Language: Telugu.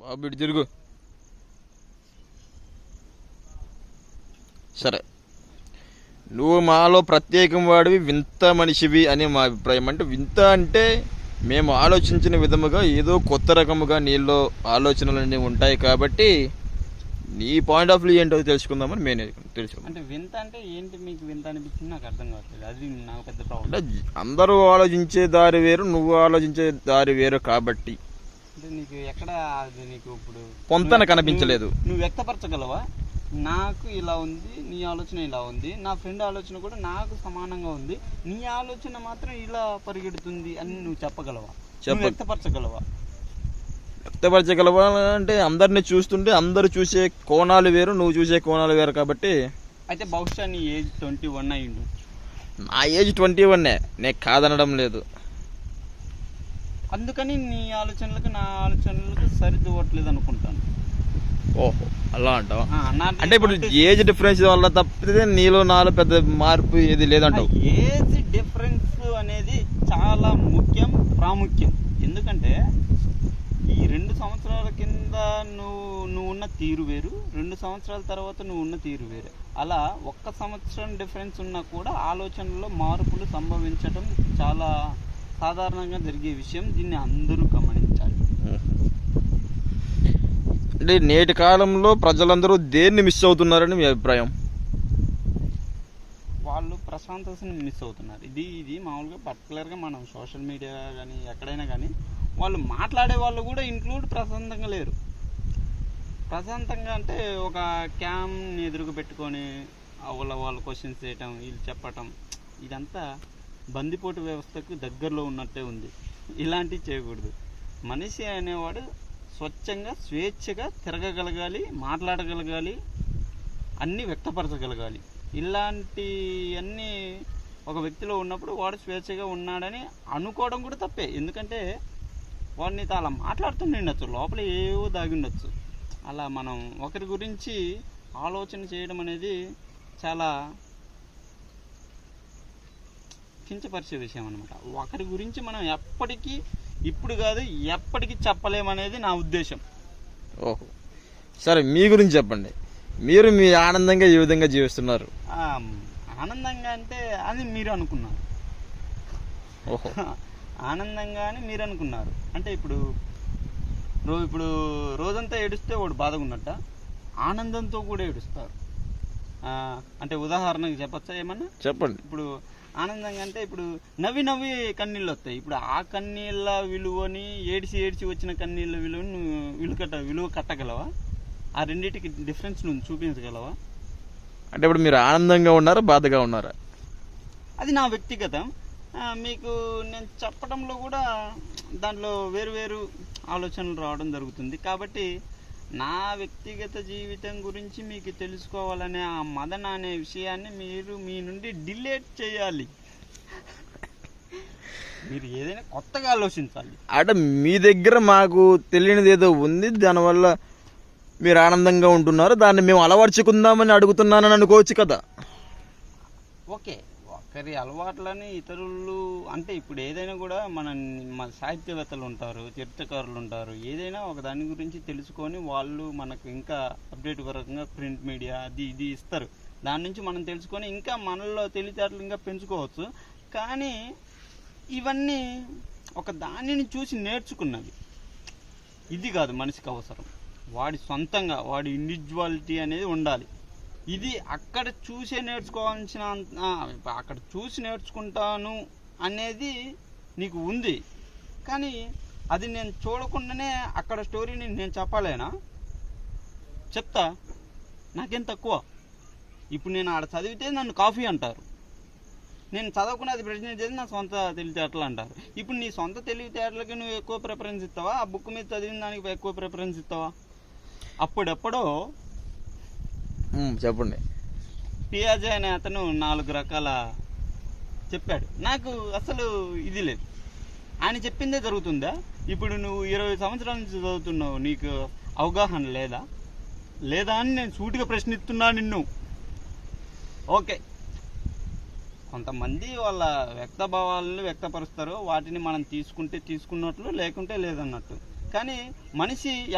బాబు ఇటు తిరుగు. సరే. నువ్వు మాలో ప్రత్యేకం వాడివి వింత మనిషివి అని మా అభిప్రాయం. అంటే వింత అంటే మేము ఆలోచించిన విధముగా ఏదో కొత్త రకముగా నీలో ఆలోచనలు అనేవి ఉంటాయి కాబట్టి నీ పాయింట్ ఆఫ్ వ్యూ ఏంటో తెలుసుకుందామని మేము తెలుసుకుందాం అంటే వింత అంటే ఏంటి మీకు వింత అనిపించింది? నాకు అర్థం కావట్లేదు. అది నాకు పెద్ద ప్రాబ్లం అంటే అందరూ ఆలోచించే దారి వేరు నువ్వు ఆలోచించే దారి వేరు కాబట్టి. అంటే నీకు ఎక్కడ అది నీకు ఇప్పుడు పొంతన కనిపించలేదు. నువ్వు- వ్యక్తపరచగలవా? నాకు ఇలా ఉంది నీ ఆలోచన ఇలా ఉంది నా ఫ్రెండ్ ఆలోచన కూడా నాకు సమానంగా ఉంది నీ ఆలోచన మాత్రం ఇలా పరిగెడుతుంది అని నువ్వు చెప్పగలవా? నువ్వు వ్యక్తపరచగలవా? వ్యక్తపరచగలవా అంటే అందరిని చూస్తుంటే అందరు చూసే కోణాలు వేరు నువ్వు చూసే కోణాలు వేరు కాబట్టి. అయితే బహుశా నీ ఏజ్ ట్వంటీ వన్ అయి ఉండు నా ఏజ్ ట్వంటీ వన్నే నేను కాదనడం లేదు. అందుకని నీ ఆలోచనలకు నా ఆలోచనలకు సరిదూవట్లేదు అనుకుంటాను. ఓహో అలా అంటావా? అంటే ఇప్పుడు ఏజ్ డిఫరెన్స్ వల్ల తప్పితే నీలో నాలో పెద్ద మార్పు ఏది లేదంటావు? ఏజ్ డిఫరెన్స్ అనేది చాలా ముఖ్యం ప్రాముఖ్యం. ఎందుకంటే ఈ రెండు సంవత్సరాల కింద నువ్వు నువ్వు ఉన్న తీరు వేరు రెండు సంవత్సరాల తర్వాత నువ్వు ఉన్న తీరు వేరు. అలా ఒక్క సంవత్సరం డిఫరెన్స్ ఉన్నా కూడా ఆలోచనలో మార్పులు సంభవించడం చాలా సాధారణంగా జరిగే విషయం దీన్ని అందరూ గమనించాలి. అంటే నేటి కాలంలో ప్రజలందరూ దేన్ని మిస్ అవుతున్నారని మీ అభిప్రాయం? వాళ్ళు ప్రశాంతతని మిస్ అవుతున్నారు. ఇది ఇది మామూలుగా పర్టికులర్గా మనం సోషల్ మీడియా కానీ ఎక్కడైనా కానీ వాళ్ళు మాట్లాడే వాళ్ళు కూడా ఇంక్లూడ్ ప్రశాంతంగా లేరు. ప్రశాంతంగా అంటే ఒక క్యామ్ ఎదురుగా పెట్టుకొని వాళ్ళ వాళ్ళు క్వశ్చన్స్ చేయటం వీళ్ళు చెప్పటం ఇదంతా బందిపోటు వ్యవస్థకు దగ్గరలో ఉన్నట్టే ఉంది. ఇలాంటివి చేయకూడదు. మనిషి అనేవాడు స్వచ్ఛంగా స్వేచ్ఛగా తిరగగలగాలి మాట్లాడగలగాలి అన్నీ వ్యక్తపరచగలగాలి. ఇలాంటి అన్నీ ఒక వ్యక్తిలో ఉన్నప్పుడు వాడు స్వేచ్ఛగా ఉన్నాడని అనుకోవడం కూడా తప్పే. ఎందుకంటే వాడిని అలా మాట్లాడుతుండొచ్చు లోపల ఏవో దాగి ఉండొచ్చు. అలా మనం ఒకరి గురించి ఆలోచన చేయడం అనేది చాలా కించపరిచే విషయం అనమాట ఒకరి గురించి మనం ఎప్పటికీ ఇప్పుడు కాదు ఎప్పటికీ చెప్పలేమనేది నా ఉద్దేశం. ఓహో. సరే మీ గురించి చెప్పండి. మీరు మీ ఆనందంగా ఈ విధంగా జీవిస్తున్నారు. ఆనందంగా అంటే అది మీరు అనుకున్నారు. ఓహో. ఆనందంగా అని మీరు అనుకున్నారు. అంటే ఇప్పుడు రో ఇప్పుడు రోజంతా ఏడుస్తే వాడు బాధగా ఉన్నట్ట ఆనందంతో కూడా ఏడుస్తారు. ఆ, అంటే ఉదాహరణకి చెప్పచ్చా ఏమన్నా? చెప్పండి. ఇప్పుడు ఆనందంగా అంటే ఇప్పుడు నవ్వి నవ్వి కన్నీళ్ళు వస్తాయి. ఇప్పుడు ఆ కన్నీళ్ళ విలువని ఏడిసి ఏడిసి వచ్చిన కన్నీళ్ళ విలువని నువ్వు విలువ కట్ట విలువ కట్టగలవా? ఆ రెండింటికి డిఫరెన్స్ నువ్వు చూపించగలవా? అంటే ఇప్పుడు మీరు ఆనందంగా ఉన్నారా బాధగా ఉన్నారా? అది నా వ్యక్తిగతం. మీకు నేను చెప్పడంలో కూడా దాంట్లో వేరు వేరు ఆలోచనలు రావడం జరుగుతుంది. కాబట్టి నా వ్యక్తిగత జీవితం గురించి మీకు తెలుసుకోవాలనే ఆ మదన అనే విషయాన్ని మీరు మీ నుండి డిలేట్ చేయాలి. మీరు ఏదైనా కొత్తగా ఆలోచించాలి. అంటే మీ దగ్గర మాకు తెలియనిది ఏదో ఉంది దానివల్ల మీరు ఆనందంగా ఉంటున్నారు దాన్ని మేము అలవర్చుకుందామని అడుగుతున్నానని అనుకోవచ్చు కదా. ఓకే. ఒకరి అలవాట్లని ఇతరులు అంటే ఇప్పుడు ఏదైనా కూడా మన మన సాహిత్యవేత్తలు ఉంటారు చరిత్రకారులు ఉంటారు. ఏదైనా ఒక దాని గురించి తెలుసుకొని వాళ్ళు మనకు ఇంకా అప్డేట్ పరంగా ప్రింట్ మీడియా అది ఇది ఇస్తారు. దాని నుంచి మనం తెలుసుకొని ఇంకా మనలో తెలివితేటలు ఇంకా పెంచుకోవచ్చు. కానీ ఇవన్నీ ఒక దానిని చూసి నేర్చుకున్నది. ఇది కాదు మనిషికి అవసరం. వాడి సొంతంగా వాడి ఇండివిజువాలిటీ అనేది ఉండాలి. ఇది అక్కడ చూసే నేర్చుకోవాల్సిన అక్కడ చూసి నేర్చుకుంటాను అనేది నీకు ఉంది. కానీ అది నేను చూడకుండానే అక్కడ స్టోరీని నేను చెప్పలేనా? చెప్తా. నాకేం తక్కువ. ఇప్పుడు నేను ఆడ చదివితే నన్ను కాఫీ అంటారు. నేను చదవకుండా అది ప్రశ్న చేసి నా సొంత తెలివితేటలు అంటారు. ఇప్పుడు నీ సొంత తెలివితేటలకి నువ్వు ఎక్కువ ప్రిఫరెన్స్ ఇస్తావా? ఆ బుక్ మీద చదివిన దానికి ఎక్కువ ప్రిఫరెన్స్ ఇస్తావా? అప్పుడెప్పుడో చెప్పండి. పియాజే అనే అతను నాలుగు రకాల చెప్పాడు. నాకు అసలు ఇది లేదు. ఆయన చెప్పిందే జరుగుతుందా? ఇప్పుడు నువ్వు ఇరవై సంవత్సరాల నుంచి చదువుతున్నావు నీకు అవగాహన లేదా? లేదా అని నేను సూటిగా ప్రశ్నిస్తున్నా నిన్ను. ఓకే. కొంతమంది వాళ్ళ వ్యక్తభావాలను వ్యక్తపరుస్తారు వాటిని మనం తీసుకుంటే తీసుకున్నట్లు లేకుంటే లేదన్నట్టు. కానీ మనిషి